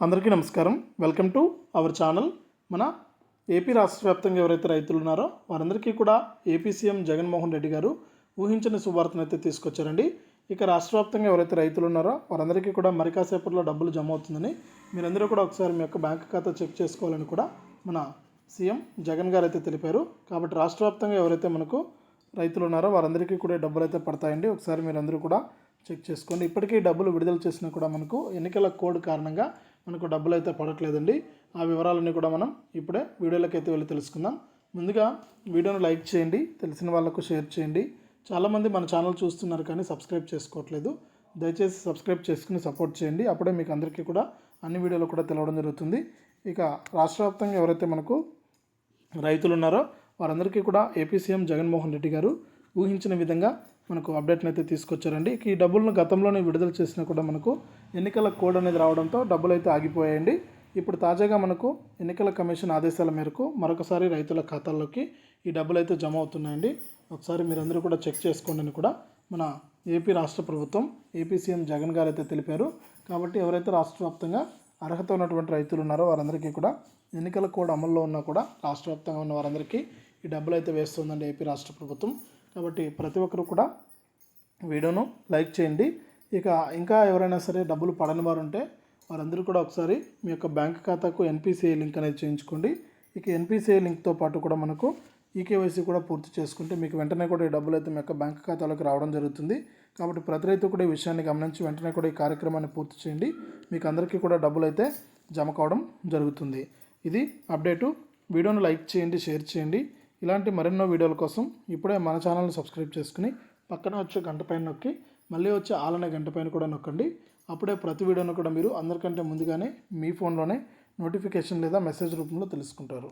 అందరికీ నమస్కారం. Welcome to our channel. మన ఏపీ రాష్ట్ర వ్యాప్తంగా ఎవరైతే రైతులు ఉన్నారో వారందరికీ కూడా ఏపీ సీఎం జగన్మోహన్ రెడ్డి గారు ఊహించని శుభార్తను అయితే తీసుకొచ్చారండి. ఇక రాష్ట్ర వ్యాప్తంగా ఎవరైతే రైతులు ఉన్నారో వారందరికీ కూడా మరి కాసేపట్లో డబ్బులు జమ అవుతుందని మీరందరూ కూడా ఒకసారి మీ యొక్క బ్యాంక్ ఖాతా చెక్ చేసుకోవాలని కూడా మన సీఎం జగన్ గారు అయితే తెలిపారు. కాబట్టి రాష్ట్ర వ్యాప్తంగా ఎవరైతే మనకు రైతులు ఉన్నారో వారందరికీ కూడా డబ్బులు అయితే పడతాయండి. ఒకసారి మీరందరూ కూడా చెక్ చేసుకోండి. ఇప్పటికీ డబ్బులు విడుదల చేసినా కూడా మనకు ఎన్నికల కోడ్ కారణంగా మనకు డబ్బులు అయితే పడట్లేదండి. ఆ వివరాలన్నీ కూడా మనం ఇప్పుడే వీడియోలోకి అయితే వెళ్ళి తెలుసుకుందాం. ముందుగా వీడియోను లైక్ చేయండి తెలిసిన వాళ్ళకు షేర్ చేయండి. చాలామంది మన ఛానల్ చూస్తున్నారు కానీ సబ్స్క్రైబ్ చేసుకోవట్లేదు. దయచేసి సబ్స్క్రైబ్ చేసుకుని సపోర్ట్ చేయండి. అప్పుడే మీకు అందరికీ కూడా అన్ని వీడియోలు కూడా తెలవడం జరుగుతుంది. ఇక రాష్ట్ర వ్యాప్తంగా ఎవరైతే మనకు రైతులు ఉన్నారో వారందరికీ కూడా ఏపీ సీఎం జగన్మోహన్ రెడ్డి గారు ఊహించిన విధంగా మనకు అప్డేట్ని అయితే తీసుకొచ్చారండి. ఈ డబ్బులను గతంలోనే విడుదల చేసినా కూడా మనకు ఎన్నికల కోడ్ అనేది రావడంతో డబ్బులు అయితే ఆగిపోయాయండి. ఇప్పుడు తాజాగా మనకు ఎన్నికల కమిషన్ ఆదేశాల మేరకు మరొకసారి రైతుల ఖాతాల్లోకి ఈ డబ్బులు అయితే జమ అవుతున్నాయండి. ఒకసారి మీరందరూ కూడా చెక్ చేసుకోండి అని కూడా మన ఏపీ రాష్ట్ర ప్రభుత్వం ఏపీ సీఎం జగన్ గారు అయితే తెలిపారు. కాబట్టి ఎవరైతే రాష్ట్ర వ్యాప్తంగా అర్హత ఉన్నటువంటి రైతులు ఉన్నారో వారందరికీ కూడా ఎన్నికల కోడ్ అమల్లో ఉన్నా కూడా రాష్ట్ర వ్యాప్తంగా ఉన్న వారందరికీ ఈ డబ్బులు అయితే వేస్తుందండి ఏపీ రాష్ట్ర ప్రభుత్వం. కాబట్టి ప్రతి ఒక్కరు కూడా వీడియోను లైక్ చేయండి. ఇక ఇంకా ఎవరైనా సరే డబ్బులు పడని వారు ఉంటే వారందరూ కూడా ఒకసారి మీ యొక్క బ్యాంక్ ఖాతాకు ఎన్పిసిఐ లింక్ అనేది చేయించుకోండి. ఇక ఎన్పిసిఐ లింక్తో పాటు కూడా మనకు ఈకేవైసీ కూడా పూర్తి చేసుకుంటే మీకు వెంటనే కూడా ఈ డబ్బులు అయితే మీ యొక్క బ్యాంక్ ఖాతాలోకి రావడం జరుగుతుంది. కాబట్టి ప్రతి రైతు కూడా ఈ విషయాన్ని గమనించి వెంటనే కూడా ఈ కార్యక్రమాన్ని పూర్తి చేయండి. మీకు అందరికీ కూడా డబ్బులు అయితే జమ కావడం జరుగుతుంది. ఇది అప్డేటు. వీడియోను లైక్ చేయండి షేర్ చేయండి. ఇలాంటి మరెన్నో వీడియోల కోసం ఇప్పుడే మన ఛానల్ని సబ్స్క్రైబ్ చేసుకుని పక్కన వచ్చే గంట పైన నొక్కి మళ్ళీ వచ్చే ఆలనే గంట పైన కూడా నొక్కండి. అప్పుడే ప్రతి వీడియోను కూడా మీరు అందరికంటే ముందుగానే మీ ఫోన్లోనే నోటిఫికేషన్ లేదా మెసేజ్ రూపంలో తెలుసుకుంటారు.